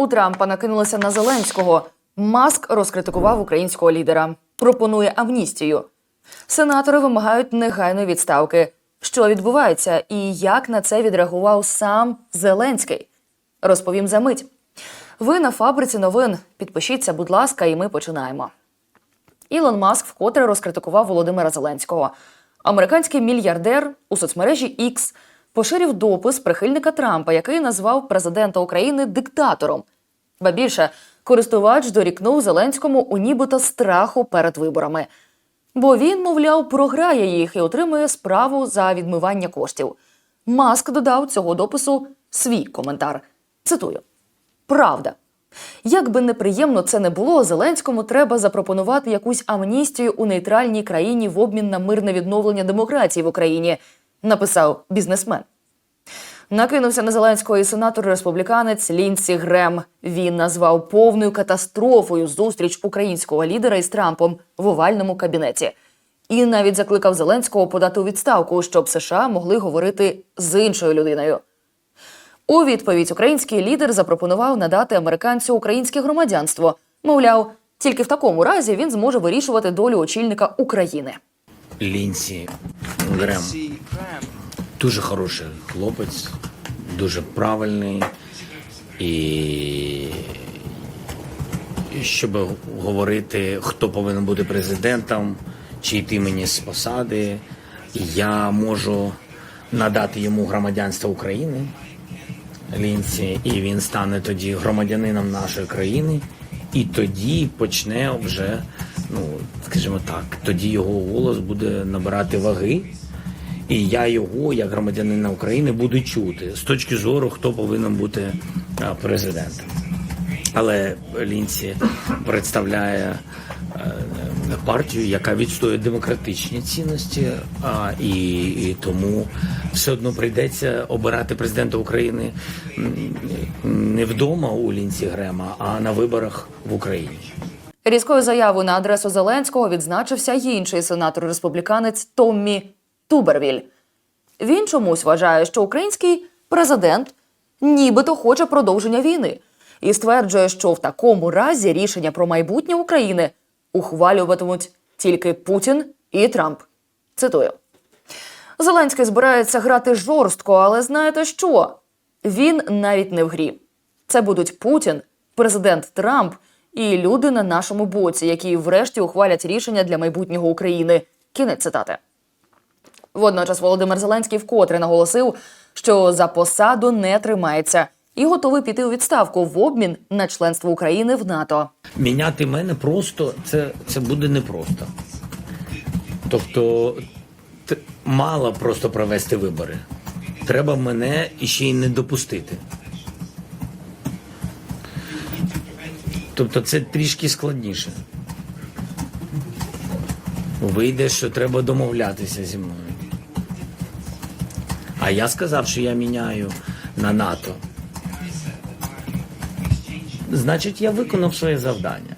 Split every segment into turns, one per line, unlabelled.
У Трампа накинулися на Зеленського. Маск розкритикував українського лідера. Пропонує амністію. Сенатори вимагають негайної відставки. Що відбувається і як на це відреагував сам Зеленський? Розповім за мить. Ви на фабриці новин. Підпишіться, будь ласка, і ми починаємо. Ілон Маск вкотре розкритикував Володимира Зеленського. Американський мільярдер у соцмережі X поширив допис прихильника Трампа, який назвав президента України диктатором. Ба більше, користувач дорікнув Зеленському у нібито страху перед виборами. Бо він, мовляв, програє їх і отримує справу за відмивання коштів. Маск додав цього допису свій коментар. Цитую: Правда. Як би неприємно це не було, Зеленському треба запропонувати якусь амністію у нейтральній країні в обмін на мирне відновлення демократії в Україні, написав бізнесмен. Накинувся на Зеленського і сенатор-республіканець Лінсі Грем. Він назвав повною катастрофою зустріч українського лідера із Трампом в овальному кабінеті. І навіть закликав Зеленського подати у відставку, щоб США могли говорити з іншою людиною. У відповідь український лідер запропонував надати американцю українське громадянство. Мовляв, тільки в такому разі він зможе вирішувати долю очільника України.
Лінсі Грем. Дуже хороший хлопець, дуже правильний. І щоб говорити, хто повинен бути президентом, чи йти мені з посади, я можу надати йому громадянство України. Лінці, і він стане тоді громадянином нашої країни, і тоді почне вже, ну скажімо так, тоді його голос буде набирати ваги, і я його, як громадянина України, буду чути з точки зору, хто повинен бути президентом. Але Лінці представляє е, партію, яка відстоює демократичні цінності, а і, і тому все одно прийдеться обирати президента України не вдома у Лінці Грема, а на виборах в Україні.
Різкою заявою на адресу Зеленського відзначився й інший сенатор-республіканець Томмі Тубервіль. Він чомусь вважає, що український президент нібито хоче продовження війни і стверджує, що в такому разі рішення про майбутнє України ухвалюватимуть тільки Путін і Трамп. Цитую. Зеленський збирається грати жорстко, але знаєте що? Він навіть не в грі. Це будуть Путін, президент Трамп і люди на нашому боці, які врешті ухвалять рішення для майбутнього України. Кінець цитати. Водночас Володимир Зеленський вкотре наголосив, що за посаду не тримається і готовий піти у відставку в обмін на членство України в НАТО.
Міняти мене просто це, це буде непросто. Тобто, мало просто провести вибори. Треба мене іще й не допустити. Тобто це трішки складніше. Вийде, що треба домовлятися зі мною. А я сказав, що я міняю на НАТО. Значить, я виконав своє завдання.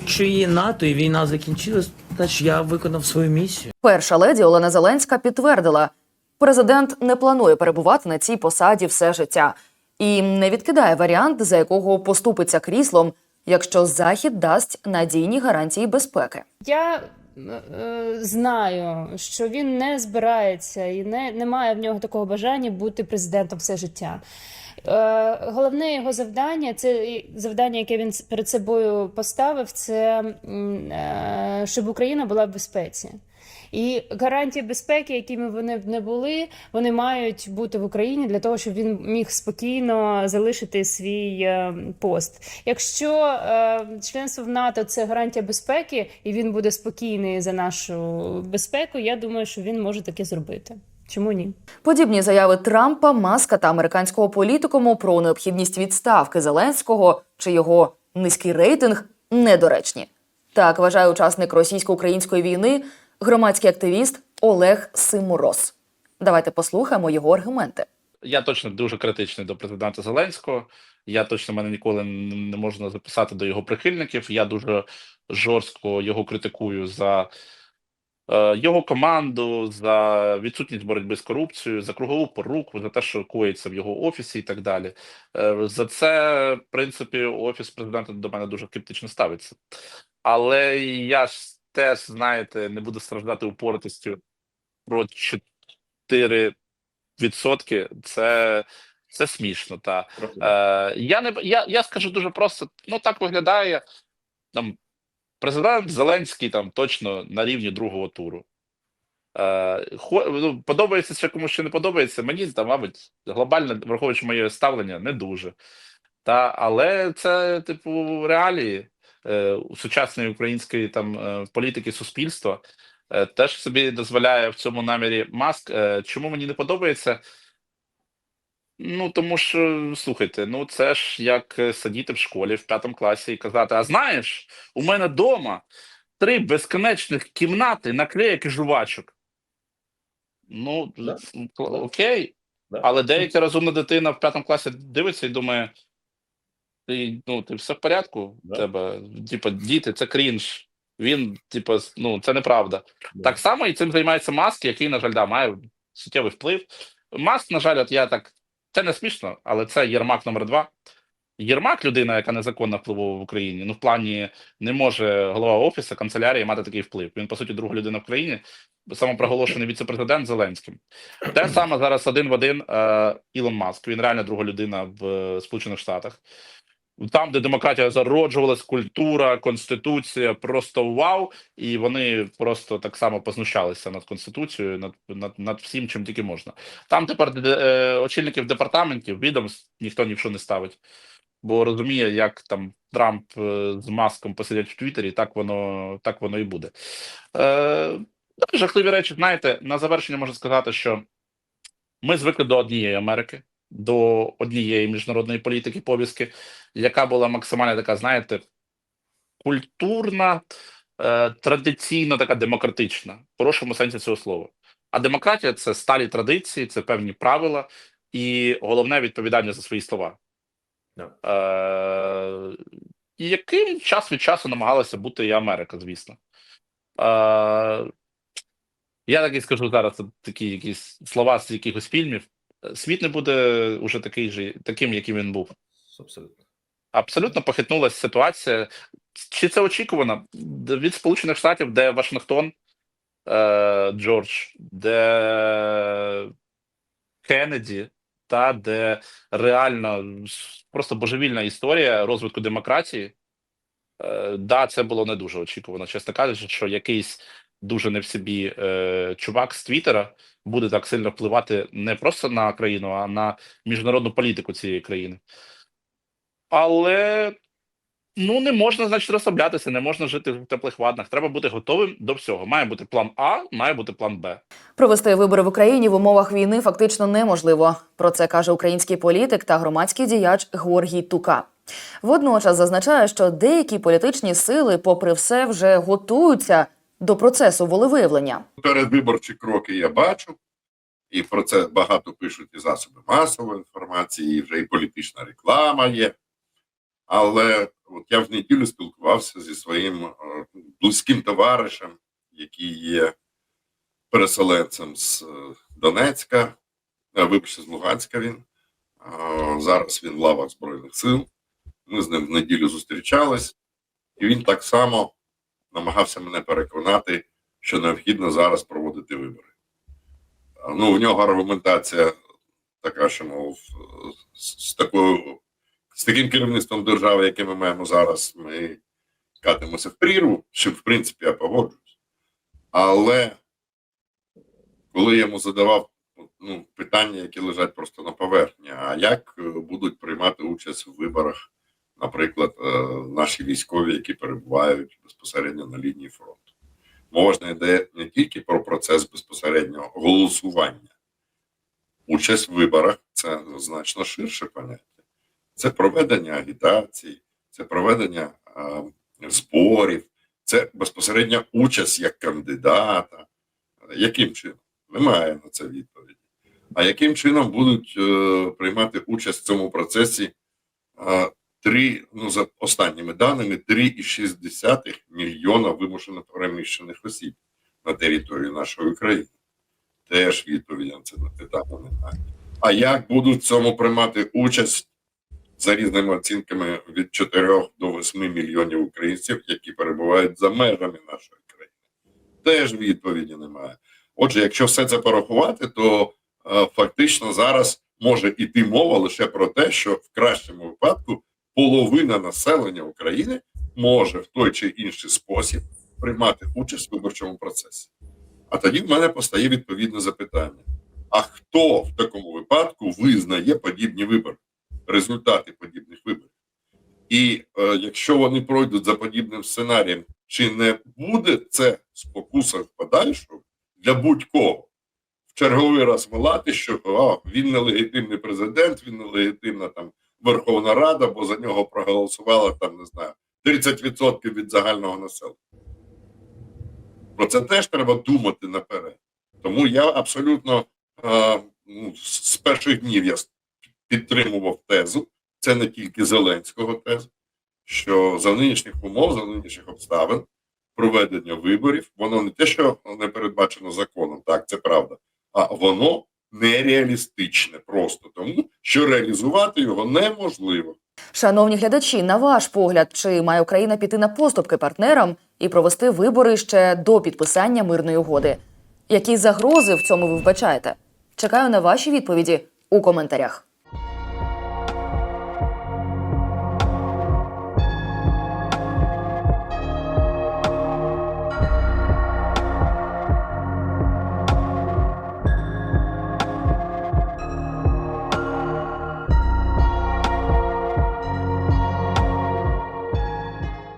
Якщо є НАТО і війна закінчилась, значить я виконав свою місію.
Перша леді Олена Зеленська підтвердила, президент не планує перебувати на цій посаді все життя і не відкидає варіант, за якого поступиться кріслом, якщо Захід дасть надійні гарантії безпеки.
Я е, знаю, що він не збирається і не, немає в нього такого бажання бути президентом все життя. Е, головне його завдання, це завдання, яке він перед собою поставив, це е, щоб Україна була в безпеці. І гарантії безпеки, якими вони б не були, вони мають бути в Україні для того, щоб він міг спокійно залишити свій е, пост. Якщо е, членство в НАТО це гарантія безпеки, і він буде спокійний за нашу безпеку, я думаю, що він може таке зробити. Чому ні?
Подібні заяви Трампа, Маска та американського політикуму про необхідність відставки Зеленського чи його низький рейтинг недоречні. Так вважає учасник російсько-української війни, громадський активіст Олег Симороз. Давайте послухаємо його аргументи.
Я точно дуже критичний до президента Зеленського. Я точно мене ніколи не можна записати до його прихильників. Я дуже жорстко його критикую за е, його команду за відсутність боротьби з корупцією, за кругову поруку, за те, що коїться в його офісі, і так далі. Е, За це, в принципі, офіс президента до мене дуже скептично ставиться. Але я ж теж, знаєте, не буду страждати упоротістю про 4 відсотки. Це, це смішно. Та. Е, я, не, я, я скажу дуже просто: ну так виглядає там президент Зеленський там точно на рівні другого туру. Е, хо, ну, подобається ще комусь чи не подобається. Мені там, мабуть, глобально, враховуючи моє ставлення, не дуже. Та, але це, типу, реалії сучасної української там е, політики суспільства. Е, теж собі дозволяє в цьому намірі маск. Е, чому мені не подобається? Ну, тому що, слухайте, ну це ж як е, сидіти в школі в п'ятому класі і казати: а знаєш, у мене вдома три безконечних кімнати наклеїк і жувачок. Ну,
Да.
окей.
Да.
Але деяка розумна дитина в п'ятому класі дивиться і думає: ти, ну, ти все в порядку?
Да.
тебе, типа, діти, це крінж. Він, типа, з- ну, це неправда.
Да.
Так само і цим займається Маск, який, на жаль, да, має суттєвий вплив. Маск, на жаль, от я так. Це не смішно, але це Єрмак номер два. Єрмак людина, яка незаконно впливова в Україні. Ну, в плані не може голова офісу, канцелярії мати такий вплив. Він, по суті, друга людина в країні, самопроголошений віце-президент Зеленським. Те саме зараз один в один е, Ілон Маск. Він реально друга людина в е, Сполучених Штатах. Там, де демократія зароджувалась, культура, конституція, просто вау. І вони просто так само познущалися над конституцією, над, над, над всім, чим тільки можна. Там тепер е, очільників департаментів, відомств ніхто ні в що не ставить, бо розуміє, як там Трамп е, з маском посидять в Твіттері, так воно, так воно і буде. Е, жахливі речі, знаєте, на завершення можу сказати, що ми звикли до однієї Америки, до однієї міжнародної політики повістки, яка була максимально така, знаєте, культурна, е, традиційно така демократична, в хорошому сенсі цього слова. А демократія це сталі традиції, це певні правила і головне відповідальність за свої слова.
Да.
Е, і яким час від часу намагалася бути і Америка, звісно. Е, я так і скажу зараз такі якісь слова з якихось фільмів. Світ не буде уже такий же, таким, яким він був.
Абсолютно.
Абсолютно похитнулася ситуація. Чи це очікувано від Сполучених Штатів, де Вашингтон, е, Джордж, де Кеннеді, та де реально просто божевільна історія розвитку демократії. Е, да, це було не дуже очікувано. Чесно кажучи, що якийсь дуже не в собі е, чувак з Твіттера буде так сильно впливати не просто на країну, а на міжнародну політику цієї країни. Але ну не можна, значить, розслаблятися, не можна жити в теплих ваннах. Треба бути готовим до всього. Має бути план А, має бути план Б.
Провести вибори в Україні в умовах війни фактично неможливо. Про це каже український політик та громадський діяч Георгій Тука. Водночас зазначає, що деякі політичні сили, попри все, вже готуються до процесу волевиявлення.
передвиборчі кроки я бачу, і про це багато пишуть і засоби масової інформації, і вже і політична реклама є. Але от я в неділю спілкувався зі своїм е, близьким товаришем, який є переселенцем з е, Донецька, е, вибачте, з Луганська він. Зараз він в лавах Збройних сил. Ми з ним в неділю зустрічались, і він так само намагався мене переконати, що необхідно зараз проводити вибори. Ну, в нього аргументація така, що мов з, з такою з таким керівництвом держави, яке ми маємо зараз, ми катимося в прірву, що в принципі я погоджуюсь. Але коли я йому задавав ну, питання, які лежать просто на поверхні, а як е, будуть приймати участь в виборах, наприклад, е, наші військові, які перебувають безпосередньо на лінії фронту? Мова ж не йде не тільки про процес безпосереднього голосування. Участь в виборах це значно ширше поняття. Це проведення агітації, це проведення е, зборів, це безпосередня участь як кандидата. Яким чином? Немає на це відповіді. А яким чином будуть е, приймати участь в цьому процесі е, три, ну за останніми даними, 3,6 мільйона вимушено переміщених осіб на територію нашої країни. Теж відповіді на це питання немає. А як будуть в цьому приймати участь за різними оцінками від 4 до 8 мільйонів українців, які перебувають за межами нашої країни? Теж відповіді немає. Отже, якщо все це порахувати, то е, фактично зараз може йти мова лише про те, що в кращому випадку половина населення України може в той чи інший спосіб приймати участь в виборчому процесі. А тоді в мене постає відповідне запитання: а хто в такому випадку визнає подібні вибори, результати подібних виборів? І е, якщо вони пройдуть за подібним сценарієм, чи не буде це спокуса в подальшому для будь-кого в черговий раз волати, що о, він нелегітимний президент, він нелегітимна там Верховна Рада, бо за нього проголосувало там, не знаю, 30% від загального населення. Про це теж треба думати наперед. Тому я абсолютно е, ну, з перших днів я підтримував тезу, це не тільки Зеленського тезу, що за нинішніх умов, за нинішніх обставин проведення виборів, воно не те, що не передбачено законом, так це правда, а воно нереалістичне просто тому, що реалізувати його неможливо.
Шановні глядачі, на ваш погляд, чи має Україна піти на поступки партнерам і провести вибори ще до підписання мирної угоди? Які загрози в цьому ви вбачаєте? Чекаю на ваші відповіді у коментарях.